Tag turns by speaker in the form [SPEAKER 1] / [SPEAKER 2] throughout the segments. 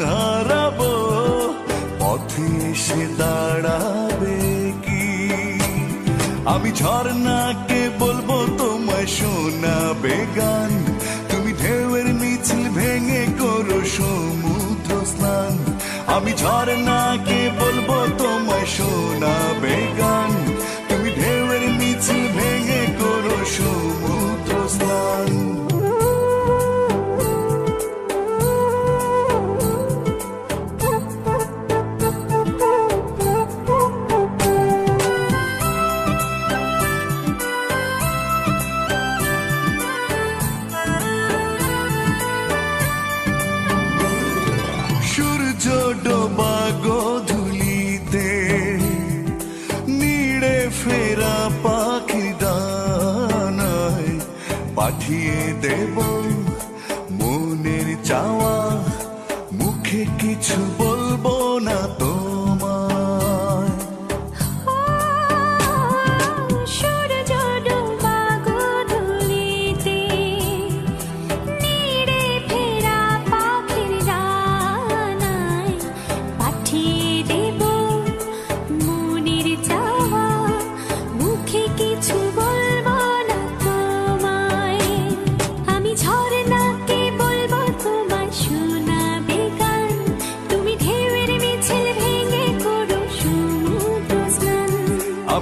[SPEAKER 1] হারাবো, পথে সে দাঁড়াবে কি? আমি ঝর্ণাকে বলব, তোমায় শোনাবে গান। তুমি ঢেউয়ের মিছিল ভেঙে করো সমুদ্র স্নান আমি ঝর্ণাকে বলব, তোমায় শোনা ফেরা পাখি দানায় পাঠিয়ে দেব। মনের চাওয়া মুখে কিছু বলব না তোমায়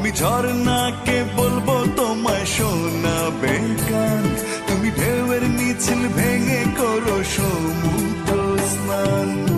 [SPEAKER 2] আমি ঝর্ণাকে বলব তোমায় শোনাবে গান তুমি ঢেউয়ের মিছিল ভেঙে করো সমুদ্র স্নান।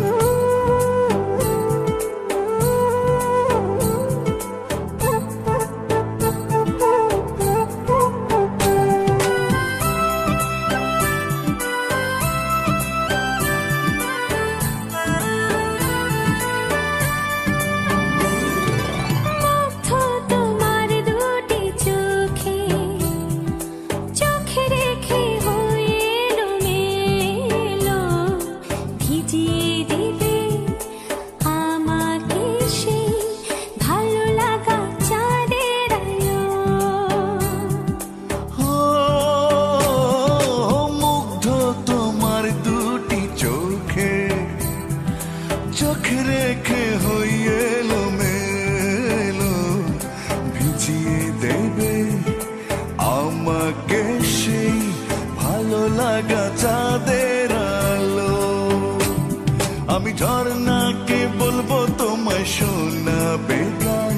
[SPEAKER 1] আমি ঝর্ণাকে বলব তোমায় শোনাবে বেগান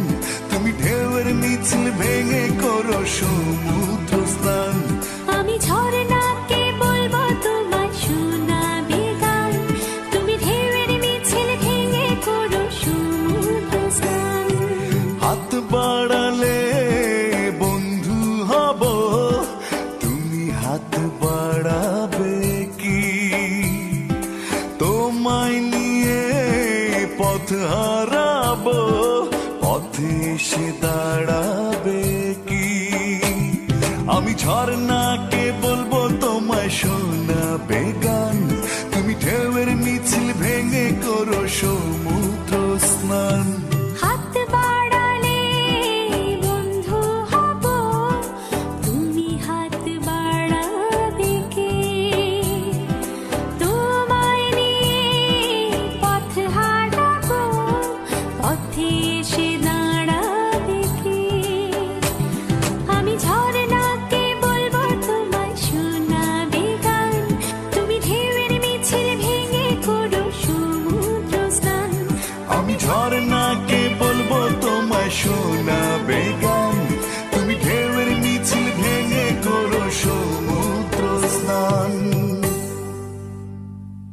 [SPEAKER 1] তুমি ঢেউয়ের মিছিল ভেঙে করো সমুদ্র এসে দাঁড়াবে কি? আমি ঝর্ণাকে বলব তোমায় শোনাবে গান? তুমি ঢেউয়ের মিছিল ভেঙে করো সমুদ্র স্নান